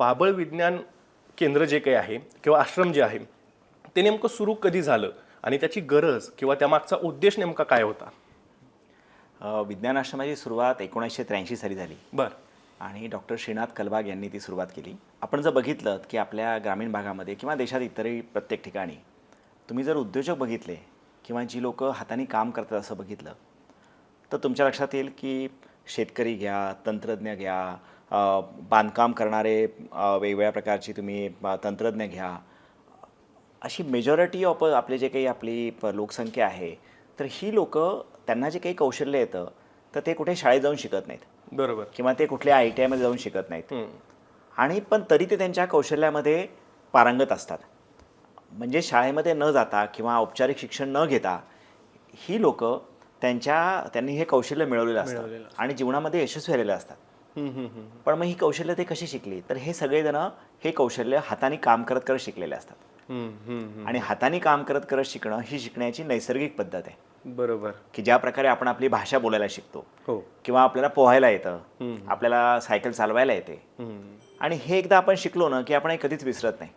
पाबळ विज्ञान केंद्र जे काही आहे किंवा आश्रम जे आहे ते नेमकं सुरू कधी झालं आणि त्याची गरज किंवा त्यामागचा उद्देश नेमका काय होता? विज्ञान आश्रमाची सुरुवात एकोणीसशे त्र्याऐंशी साली झाली. बरं. आणि डॉक्टर श्रीनाथ कलबाग यांनी ती सुरुवात केली. आपण जर बघितलं की आपल्या ग्रामीण भागामध्ये किंवा देशात इतरही प्रत्येक ठिकाणी तुम्ही जर उद्योजक बघितले किंवा जी लोक हाताने काम करतात असं बघितलं तर तुमच्या लक्षात येईल की शेतकरी घ्या तंत्रज्ञ घ्या बांधकाम करणारे वेगवेगळ्या प्रकारची तुम्ही तंत्रज्ञ घ्या. अशी मेजॉरिटी ऑफ आपले जे काही आपली लोकसंख्या आहे तर ही लोक त्यांना जे काही कौशल्य येतं तर ते कुठे शाळेत जाऊन शिकत नाहीत. बरोबर. किंवा ते कुठल्या आय टी आयमध्ये जाऊन शिकत नाहीत. आणि पण तरी ते त्यांच्या कौशल्यामध्ये पारंगत असतात. म्हणजे शाळेमध्ये न जाता किंवा औपचारिक शिक्षण न घेता ही लोक त्यांच्या त्यांनी हे कौशल्य मिळवलेलं असतं. आणि जीवनामध्ये यशस्वी झालेले असतात. पण मग ही कौशल्य ते कशी शिकली तर हे सगळेजण हे कौशल्य हाताने काम करत करत शिकलेले असतात. आणि हाताने काम करत करत शिकणं ही शिकण्याची नैसर्गिक पद्धत आहे बरोबर की ज्या प्रकारे आपण आपली भाषा बोलायला शिकतो हो किंवा आपल्याला पोहायला येतं. आपल्याला सायकल चालवायला येते. आणि हे एकदा आपण शिकलो ना की आपण हे कधीच विसरत नाही